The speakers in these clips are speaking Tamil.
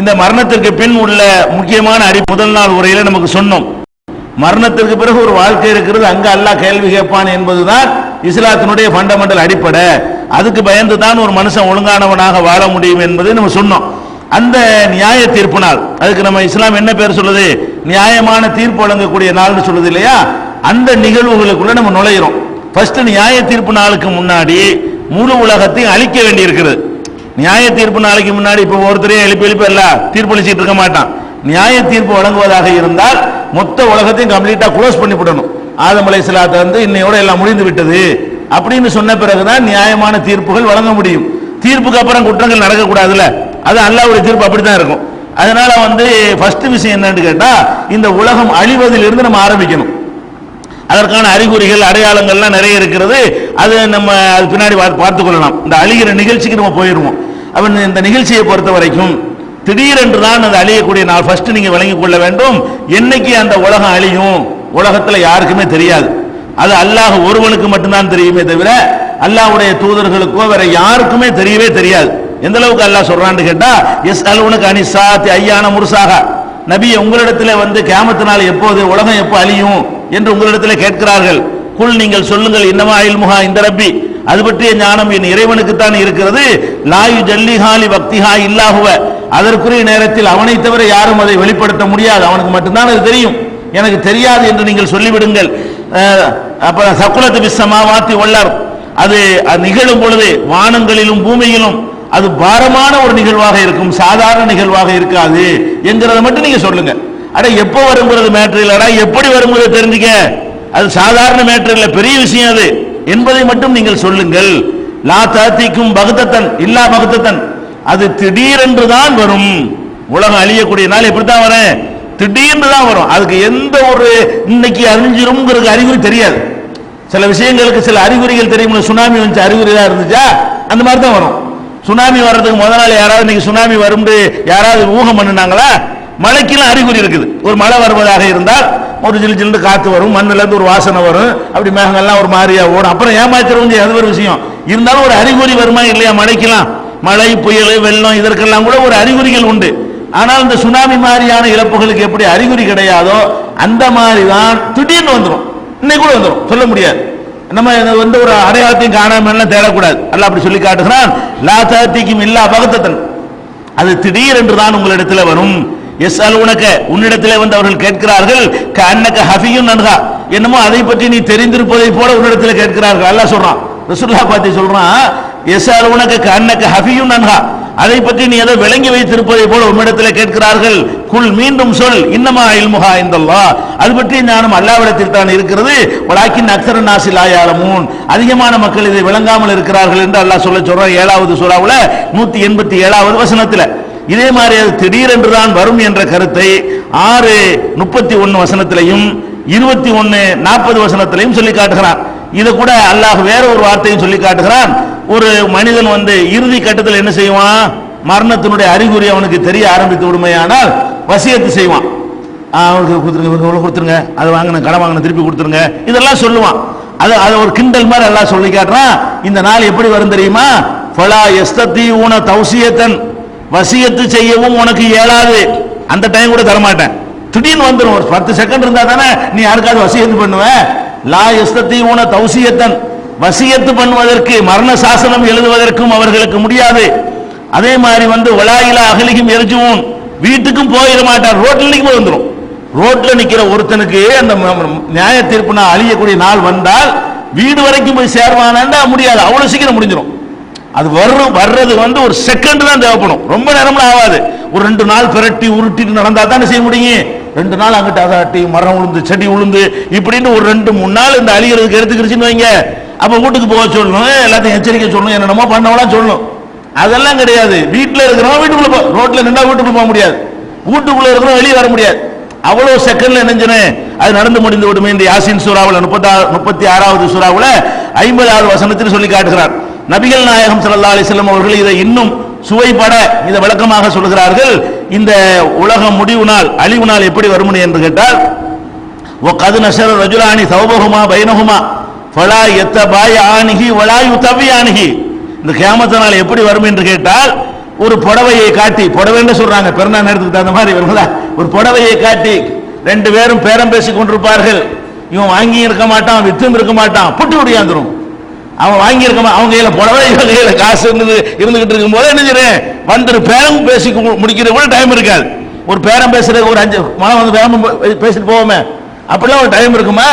இந்த மரணத்திற்கு பின் உள்ள முக்கியமான அறி முதல் நாள் உரையில நமக்கு சொன்னோம். மரணத்திற்கு பிறகு ஒரு வாழ்க்கை இருக்கிறது அங்க அல்லாஹ் கேள்வி கேட்பான் என்பதுதான் இஸ்லாத்தினுடைய ஃபண்டமெண்டல் அடிப்படை. அதுக்கு பயந்து தான் ஒரு மனுஷன் ஒழுங்கானவனாக வாழ முடியும் என்பதை நம்ம சொன்னோம். அந்த நியாய தீர்ப்பு நாள் அதுக்கு நம்ம இஸ்லாம் என்ன பேர் சொல்லுது? நியாயமான தீர்ப்பு வழங்கக்கூடிய நாள்னு சொல்லுது இல்லையா? அந்த நிகழ்வுகளுக்குள்ள நம்ம நுழையிறோம். ஃபர்ஸ்ட் நியாய தீர்ப்பு நாளுக்கு முன்னாடி முழு உலகத்தையும் அழிக்க வேண்டி இருக்கிறது நியாய தீர்ப்பு நாளைக்கு முன்னாடி இப்போ ஒருத்தரையும் எழுப்பி எழுப்பி எல்லாம் தீர்ப்பளிச்சிட்டு இருக்க மாட்டான். நியாய தீர்ப்பு வழங்குவதாக இருந்தால் மொத்த உலகத்தையும் கம்ப்ளீட்டா க்ளோஸ் பண்ணி விடணும். ஆதம் அலை வந்து இன்னையோட எல்லாம் முடிந்து விட்டது. அப்படின்னு சொன்ன பிறகுதான் நியாயமான தீர்ப்புகள் வழங்க முடியும். தீர்ப்புக்கு அப்புறம் குற்றங்கள் நடக்கக்கூடாதுல்ல. அது அல்லாவுடைய தீர்ப்பு அப்படித்தான் இருக்கும். அதனால வந்து ஃபர்ஸ்ட் விஷயம் என்னன்னு கேட்டா இந்த உலகம் அழிவதிலிருந்து நம்ம ஆரம்பிக்கணும். அதற்கான அறிகுறிகள் அடையாளங்கள்லாம் நிறைய இருக்கிறது. அது நம்ம அது பின்னாடி பார்த்து கொள்ளலாம். இந்த அழிகிற நிகழ்ச்சிக்கு நம்ம போயிடுவோம் அவன் இந்த நிகழ்ச்சியை பொறுத்த வரைக்கும் திடீரென்று தான் அந்த அழியக்கூடிய நாள் ஃபர்ஸ்ட் நீங்க விளங்கிக் கொள்ள வேண்டும். என்னைக்கு அந்த உலகம் அழியும்? உலகத்துல யாருக்குமே தெரியாது. அது அல்லாஹ் ஒருவனுக்கு மட்டும்தான் தெரியுமே தவிர அல்லாஹ்வுடைய தூதர்களுக்கோ வேற யாருக்குமே தெரியவே தெரியாது. எந்த அளவுக்கு அல்லாஹ் சொல்றான்னு கேட்டா எஸ் அலுவனுக்கு அனிசாத்தி ஐயான முருசாக. நபி உங்களிடத்தில் வந்து கேமத்தினால் எப்போது உலகம் எப்போ அழியும் என்று உங்களிடத்தில் கேட்கிறார்கள். குல் நீங்கள் சொல்லுங்கள் இன்னமா இல்முஹா இந்த ரப்பி. அது பற்றிய ஞானம் என் இறைவனுக்கு தான் இருக்கிறது லாயு ஜல்லிஹாலி பக்திஹா இல்லாகுவ அதற்குரிய நேரத்தில் அவனை தவிர யாரும் அதை வெளிப்படுத்த முடியாது. அவனுக்கு மட்டும்தான் அது தெரியும். எனக்கு தெரியாது என்று நீங்கள் சொல்லிவிடுங்கள். அப்புறம் சக்குலத்து பிஸ்ஸமாவாத்தி வாத்தி அது அது நிகழும் பொழுது வானங்களிலும் பூமியிலும் அது பாரமான ஒரு நிகழ்வாக இருக்கும் சாதாரண நிகழ்வாக இருக்காது என்கிறத மட்டும் நீங்க சொல்லுங்க. அட எப்போ வருங்கிறது மேட்ரு இல்லடா? எப்படி வருங்கிறது தெரிஞ்சுக்க? அது சாதாரண மேட்ரு இல்ல பெரிய விஷயம் அது. என்பதை மட்டும் நீங்கள் சொல்லுங்கள். லா தாத்திக்கும் பகுத்தத்தன் இல்லா பகுத்தத்தன் அது திடீரென்று தான் வரும். உலகம் அழியக்கூடிய நாள் எப்படித்தான் வரேன் திடீர்னு தான் வரும். அதுக்கு எந்த ஒரு இன்னைக்கு அழிஞ்சிரும்ங்கிறது அறிகுறி தெரியாது. சில விஷயங்களுக்கு சில அறிகுறிகள் தெரியும் சுனாமி வந்துச்சு அறிகுறி தான் இருந்துச்சா? அந்த மாதிரி தான் வரும். சுனாமி வர்றதுக்கு முதல் நாள் யாராவது இன்னைக்கு சுனாமி வரும் யாராவது ஊகம் பண்ணுனாங்களா? மழைக்கெல்லாம் அறிகுறி இருக்குது. ஒரு மழை வருவதாக இருந்தால் ஒரு ஜில் ஜில்னு காத்து வரும் மண்ணிலேருந்து ஒரு வாசனை வரும் அப்படி மேகங்கள்லாம் ஒரு மாதிரியா ஓடும். அப்புறம் ஏமாத்திரம் அது ஒரு விஷயம். இருந்தாலும் ஒரு அறிகுறி வருமா இல்லையா மழைக்கெல்லாம் மழை புயல் வெள்ளம் இதற்கெல்லாம் கூட ஒரு அறிகுறிகள் உண்டு. ஆனால் இந்த சுனாமி மாதிரியான இழப்புகளுக்கு எப்படி அறிகுறி கிடையாதோ அந்த மாதிரி தான் திடீர்னு வந்துடும் இன்னைக்கு கூட வந்துடும் சொல்ல முடியாது. நம்ம இது வந்து ஒரு அடையாளத்தையும் காணாமல் எல்லாம் தேடக்கூடாது. அல்ல அப்படி சொல்லி காட்டுகிறான் லா தாத்திக்கும் இல்லா பகத்தத்தன். அது திடீரென்று தான் உங்களிடத்தில் வரும். எஸ் அல் உனக்க உன்னிடத்திலே வந்து அவர்கள் கேட்கிறார்கள் கண்ணக்க ஹஃபியும் நன்கா என்னமோ அதை பற்றி நீ தெரிந்திருப்பதை போல உன்னிடத்தில் கேட்கிறார்கள். அல்ல சொல்றான் ரசுல்லா பார்த்து சொல்றான் எஸ் அல் உனக்க க ஹஃபியும் நன்கா அதை பற்றி நீ ஏதோ விளங்கி வைத்திருப்பதை போல உம்மிடத்தில் கேட்கிறார்கள். குல் மீண்டும் சொல் இன்னமா இல்முகா இந்தல்லா அது பற்றி ஞானம் அல்லாவிடத்தில் தான் இருக்கிறது. வலாக்கின் அக்சர நாசில் ஆயாலமூன் அதிகமான மக்கள் இதை விளங்காமல் இருக்கிறார்கள் என்று அல்லாஹ் சொல்ல சொல்றான். ஏழாவது சூறாவுல நூத்தி எண்பத்தி ஏழாவது வசனத்துல. இதே மாதிரி அது திடீரென்று தான் வரும் என்ற கருத்தை ஆறு முப்பத்தி ஒன்னு வசனத்திலையும் இருபத்தி ஒன்னு நாற்பது வசனத்திலையும் சொல்லி காட்டுகிறான். இதை கூட அல்லாஹ் வேற ஒரு வார்த்தையும் சொல்லி காட்டுகிறான். ஒரு மனிதன் வந்து இறுதி கட்டத்தில் என்ன செய்வான்? மரணத்தினுடைய அறிகுறி அவனுக்கு தெரிய ஆரம்பித்து விடுமையானால் வசியத்து செய்வான். அவனுக்கு கொடுத்துருங்க இவங்க கொடுத்துருங்க? அதை வாங்கின கடன் வாங்கின திருப்பி கொடுத்துருங்க. இதெல்லாம் சொல்லுவான். அது அது ஒரு கிண்டல் மாதிரி எல்லாம் சொல்லி காட்டுறான். இந்த நாள் எப்படி வரும் தெரியுமா? ஃபலா எஸ்தத்தி ஊன தௌசியத்தன். வசியத்து செய்யவும் உனக்கு இயலாது. அந்த டைம் கூட தரமாட்டேன். திடீர்னு வந்துடும் ஒரு பத்து செகண்ட் இருந்தால் தானே நீ யாருக்காவது வசியத்து பண்ணுவேன் லா எஸ்தத்தி ஊன தௌசியத்தன். வசியத்து பண்ணுவதற்கு மரண சாசனம் எழுதுவதற்கும் அவர்களுக்கு முடியாது. அதே மாதிரி வந்து வளாயில அகலிக்கும் எரிஜுவும் வீட்டுக்கும் போயிட மாட்டார் ரோட்ல நிற்கும் வந்துடும் ரோட்ல நிக்கிற ஒருத்தனுக்கு அந்த நியாய தீர்ப்பு நான் அழியக்கூடிய நாள் வந்தால் வீடு வரைக்கும் போய் சேர்வானா முடியாது. அவ்வளவு சீக்கிரம் முடிஞ்சிடும் அது வரும் வர்றது வந்து ஒரு செகண்ட் தான் தேவைப்படும். ரொம்ப நேரம்லாம் ஆகாது. ஒரு ரெண்டு நாள் பிரட்டி உருட்டிட்டு நடந்தா தானே செய்ய முடியும். ரெண்டு நாள் அங்கிட்ட அதாட்டி மரம் உளுந்து செடி உளுந்து இப்படின்னு ஒரு ரெண்டு மூணு நாள் இந்த அழிகிறதுக்கு எடுத்துக்கிடுச்சுன்னு வைங்க. அப்போ வீட்டுக்கு போக சொல்லணும். எல்லாத்தையும் எச்சரிக்கை சொல்லணும். என்னென்னமோ பண்ணவெல்லாம் சொல்லணும். அதெல்லாம் கிடையாது. வீட்டில் இருக்கிறவங்க வீட்டுக்குள்ள போ ரோட்டில் நின்றா வீட்டுக்குள்ள போக முடியாது. வீட்டுக்குள்ள இருக்கிறோம் வெளியே வர முடியாது. அவ்வளோ செகண்ட்ல நினைஞ்சனே அது நடந்து முடிந்து விடுமே இந்த யாசின் சூறாவில் முப்பத்தா முப்பத்தி ஆறாவது சூறாவில் ஐம்பதாவது வசனத்தில் சொல்லி காட்டுகிறார். நபிகள் நாயகம் சல்லா அலிஸ்லம் அவர்கள் இதை இன்னும் சுவைப்பட இதை விளக்கமாக சொல்கிறார்கள் இந்த உலகம் முடிவு நாள் அழிவு நாள் எப்படி வரும் என்று கேட்டால் ஓ கது நஷர் ரஜுலானி சௌபகுமா பைனகுமா பலா எத்த பாய் ஆணிகி வளாயு தவி ஆணிகி இந்த கேமத்தினால் எப்படி வரும் என்று கேட்டால் ஒரு புடவையை காட்டி புடவைன்னு சொல்றாங்க பிறந்தா நேரத்துக்கு தகுந்த மாதிரி வருங்களா ஒரு புடவையை காட்டி ரெண்டு பேரும் பேரம் பேசிக் கொண்டிருப்பார்கள். இவன் வாங்கி இருக்க மாட்டான் வித்தும் இருக்க மாட்டான் புட்டு முடியாந்துரும் அவன் வாங்கி இருக்க அவங்க கையில புடவை இவன் கையில காசு இருந்து இருந்துகிட்டு இருக்கும் போது என்ன செய்யறேன்? வந்துட்டு பேரம் பேசி முடிக்கிற கூட டைம் இருக்காது. ஒரு பேரம் பேசுறது ஒரு அஞ்சு மனம் வந்து பேரம் பேசிட்டு போவோமே. அப்படிலாம் ஒரு டைம் இருக்குமா?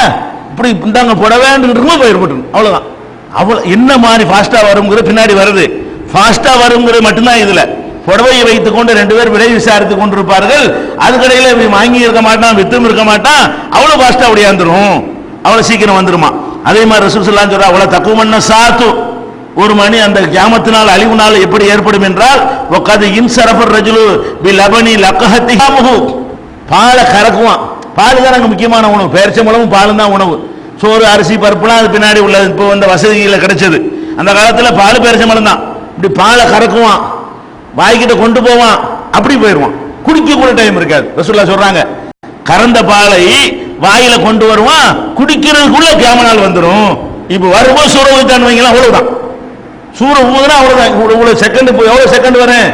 அப்படி இந்தாங்க புடவைன்னு இருக்கும்போது போயிருப்பட்டு அவ்வளவுதான். அவ்வளோ என்ன மாதிரி ஃபாஸ்ட்டாக வருங்கிறது பின்னாடி வருது. ஃபாஸ்ட்டாக வருங்கிறது மட்டும்தான் இதில். புடவையை வைத்துக் கொண்டு ரெண்டு பேர் விலை விசாரித்துக் கொண்டிருப்பார்கள். அதுக்கடையில் வாங்கி இருக்க மாட்டான் வித்தும் இருக்க மாட்டான். அவ்வளோ ஃபாஸ்ட்டாக ஒடியாந்துரும் அவ்வளோ சீக்கிரம் வந்துருமா. அதே மாதிரி ரசூசல்லாம் ஸல்லல்லாஹு சொல்றா அவ்வளவு தக்குமன்ன சாத்து. ஒரு மணி அந்த கியாமத்தினால் அழிவு நாள் எப்படி ஏற்படும் என்றால் ஒக்கது இன்சரஃபர் ரஜுலு பி லபனி லக்கஹத்தி பாலை கறக்குவான். பால் தான் அங்கே முக்கியமான உணவு. பேரிச்சம்பழமும் பாலும் தான் உணவு. சோறு அரிசி பருப்புலாம் அது பின்னாடி உள்ளது. இப்போ வந்த வசதிகளில் கிடைச்சது. அந்த காலத்தில் பால் பேரிச்சம்பழம் தான். இப்படி பாலை கறக்குவான். வாய்க்கிட்ட கொண்டு போவான். அப்படி போயிடுவான். குடிக்க கூட டைம் இருக்காது. ரசூல்லா சொல்றாங்க கறந்த பாலை வாயில கொண்டு வருவான். குடிக்கிறதுக்குள்ள கேமனால் வந்துடும் இப்போ வரும்போது சூற ஊத்தான் வைங்களா அவ்வளவுதான். சூற ஊதுனா அவ்வளவுதான். இவ்வளவு செகண்ட் இப்போ எவ்வளவு செகண்ட் வரும்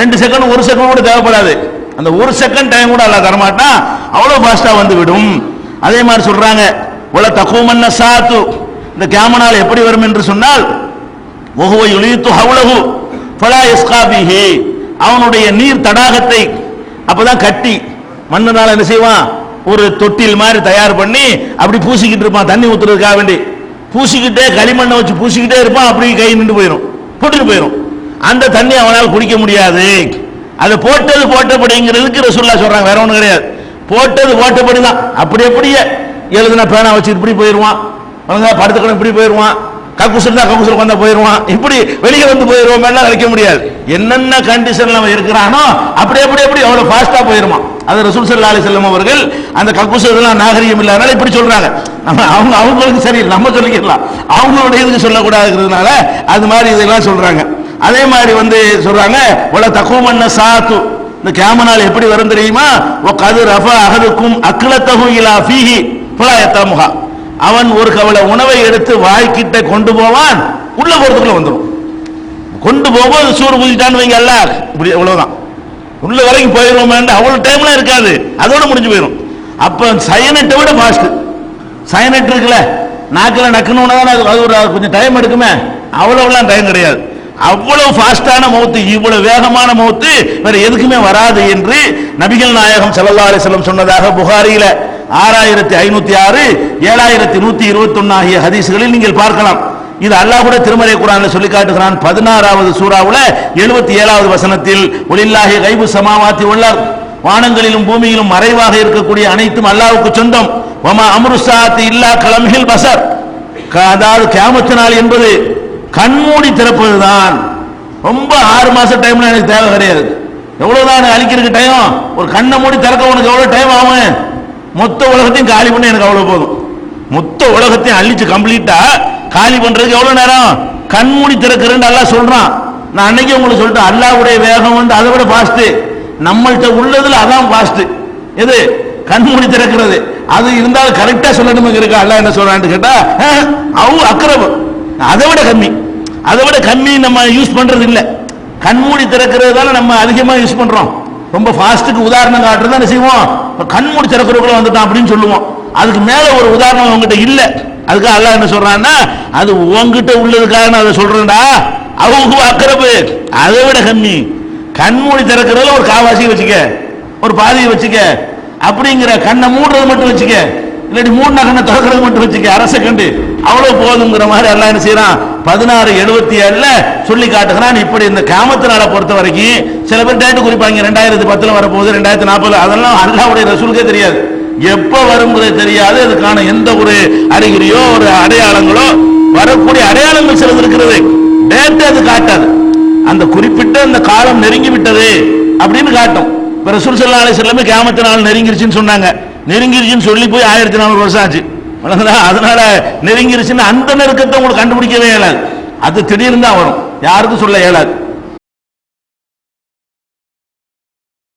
ரெண்டு செகண்ட் ஒரு செகண்ட் கூட தேவைப்படாது. அந்த ஒரு செகண்ட் டைம் கூட அல்ல தரமாட்டான் அவ்வளவு ஃபாஸ்டா வந்து விடும். அதே மாதிரி சொல்றாங்க உல தக்குமன்ன சாத்து இந்த கேமனால் எப்படி வரும் என்று சொன்னால் ஒஹுவ யுலீத்து அவ்வளவு ஃபலா இஸ்காபிஹி அவனுடைய நீர் தடாகத்தை அப்பதான் கட்டி மண்ணுனால என்ன செய்வான்? ஒரு தொட்டில் மாதிரி தயார் பண்ணி அப்படி பூசிக்கிட்டு இருப்பான் தண்ணி ஊத்துறதுக்காக வேண்டி. பூசிக்கிட்டே களிமண்ணை வச்சு பூசிக்கிட்டே இருப்பான் அப்படி கை நின்று போயிடும் போட்டுட்டு போயிடும் அந்த தண்ணி அவனால் குடிக்க முடியாது. அதை போட்டது போட்டபடிங்கிறதுக்கு ரசூல்லா சொல்றாங்க வேற ஒன்றும் கிடையாது. போட்டது போட்டபடி தான் அப்படி அப்படியே எழுதுனா பேனா வச்சு இப்படி போயிடுவான் ஒழுங்கா படுத்துக்கணும் இப்படி போயிடுவான் கக்கூஸ் இருந்தா கக்கூஸ் வந்தா போயிடுவான் இப்படி வெளியே வந்து போயிடுவோம் எல்லாம் நினைக்க முடியாது. என்னென்ன கண்டிஷன்ல அவன் இருக்கிறானோ அப்படி அப்படி அப்படி அவ்வளவு ஃபாஸ்டா போயிருவான். அது ரசூல் சல்லா அலி செல்லம் அவர்கள் அந்த கக்கூஸ் இதெல்லாம் நாகரிகம் இல்லாதனால இப்படி சொல்றாங்க. நம்ம அவங்க அவங்களுக்கு சரி நம்ம சொல்லிக்கலாம். அவங்களுடைய இதுக்கு சொல்லக்கூடாதுங்கிறதுனால அது மாதிரி இதெல்லாம் சொல்றாங்க. அதே மாதிரி வந்து சொல்றாங்க உல தக்குமன்ன சாத்து இந்த கேமனால் எப்படி வரும் தெரியுமா? ஓ கது ரஃப அகதுக்கும் அக்லத்தகு இலா ஃபீஹி புலாயத்தமுகா அவன் ஒரு கவலை உணவை எடுத்து வாய்க்கிட்ட கொண்டு போவான் உள்ள போறதுக்குள்ள வந்துடும் கொண்டு போகும்போது சூடு பூஜிட்டான்னு வைங்க அல்ல இப்படி இவ்வளவுதான் உள்ள வரைக்கும் போயிடுவோம் அவ்வளவு டைம்லாம் இருக்காது அதோட முடிஞ்சு போயிடும் அப்ப சயனட்டை விட ஃபாஸ்ட் சயனட் இருக்குல்ல நாக்கில் நக்குன்னு தானே அது அது ஒரு கொஞ்சம் டைம் எடுக்குமே அவ்வளவுலாம் டைம் கிடையாது. அவ்வளவு ஃபாஸ்டான மௌத்து இவ்வளவு வேகமான மௌத்து வேற எதுக்குமே வராது என்று நபிகள் நாயகம் ஸல்லல்லாஹு அலைஹி வஸல்லம் சொன்னதாக புகாரியில ஆறாயிரத்தி ஐநூத்தி ஆறு ஏழாயிரத்தி நூத்தி இருபத்தி ஒன்னு ஆகிய ஹதீஸ்களில் நீங்கள் பார்க்கலாம். இது அல்லாஹ் கூட திருமறை குரான் சொல்லி காட்டுகிறான். பதினாறாவது சூறாவுல எழுபத்தி ஏழாவது வசனத்தில் ஒளில்லாஹி கைபு சமாவாத்தி உள்ளார் வானங்களிலும் பூமியிலும் மறைவாக இருக்கக்கூடிய அனைத்தும் அல்லாவுக்கு சொந்தம். வமா அம்ருசாத்தி இல்லா கலம்ஹில் பசர் க- அதாவது கேமத்து நாள் என்பது கண்மூடி திறப்பதுதான். ரொம்ப ஆறு மாசம் டைம்ல எனக்கு தேவை கிடையாது எவ்வளவுதான் அழிக்கிறதுக்கு டைம் ஒரு கண்ணை மூடி திறக்க உனக்கு எவ்வளவு டைம் ஆகும்? மொத்த உலகத்தையும் காலி பண்ண எனக்கு அவ்வளவு போதும். மொத்த உலகத்தையும் அழிச்சு கம்ப்ளீட்டா காலி பண்றதுக்கு எவ்வளவு நேரம்? கண்மூடி திறக்கிறேன்னு அல்லா சொல்றான். நான் அன்னைக்கு உங்களுக்கு சொல்லிட்டேன் அல்லாவுடைய வேகம் வந்து அதை விட பாஸ்ட் நம்மள்கிட்ட உள்ளதுல அதான் பாஸ்ட் எது? கண்மூடி திறக்கிறது. அது இருந்தாலும் கரெக்டா சொல்லணும் இருக்கா? அல்ல என்ன சொல்றான்னு கேட்டா அஹ், அவு அதை விட கம்மி. அதை விட கம்மி நம்ம யூஸ் பண்றது இல்ல. கண்மூடி திறக்கிறதால நம்ம அதிகமா யூஸ் பண்றோம். ரொம்ப ஃபாஸ்ட்டுக்கு உதாரணம் காட்டுறது என்ன செய்வோம். கண்மூடி திறக்கிறதுக்குள்ள வந்துட்டான் அப்படின்னு சொல்லுவோம். அதுக்கு மேல ஒரு உதாரணம் உங்ககிட்ட இல்ல. அதுக்காக அல்லாஹ் என்ன சொல்றான்னா அது உங்ககிட்ட உள்ளதுக்காக நான் அதை சொல்றேன்டா. அவங்க அக்கறப்பு அதை விட கம்மி. கண்மூடி திறக்கிறதுல ஒரு காவாசி வச்சுக்க ஒரு பாதியை வச்சுக்க அப்படிங்கிற கண்ணை மூடுறது மட்டும் வச்சுக்க இல்லாட்டி மூணு கண்ணை திறக்கிறது மட்டும் வச்சுக்க அரச கண்டு. அவ்வளவு போதுங்கிற மாதிரி எல்லாம் என்ன செய்யறான்? பதினாறு எழுபத்தி ஏழுல சொல்லி காட்டுகிறான். இப்படி இந்த காமத்தினால பொறுத்த வரைக்கும் சில பேர் டேட்டு குறிப்பாங்க. ரெண்டாயிரத்தி பத்துல வரப்போகுது ரெண்டாயிரத்தி நாற்பது அதெல்லாம் அல்லாவுடைய ரசூலுக்கே தெரியாது. எப்ப வருங்கிறது தெரியாது. அதுக்கான எந்த ஒரு அறிகுறியோ ஒரு அடையாளங்களோ வரக்கூடிய அடையாளங்கள் சிலது இருக்கிறது. டேட்டு அது காட்டாது. அந்த குறிப்பிட்ட அந்த காலம் நெருங்கி விட்டது அப்படின்னு காட்டும். ரசூல் சல்லா அலி வஸல்லம் கியாமத்து நாள் நெருங்கிருச்சுன்னு சொன்னாங்க. நெருங்கிருச்சுன்னு சொல்லி போய் ஆயிரத்தி நானூறு வருஷம் ஆச்சு. வணங்குதா? அதனால நெருங்கிருச்சுன்னு அந்த நெருக்கத்தை உங்களுக்கு கண்டுபிடிக்கவே இயலாது. அது திடீர்னு தான் வரும். யாருக்கும் சொல்ல இயலாது.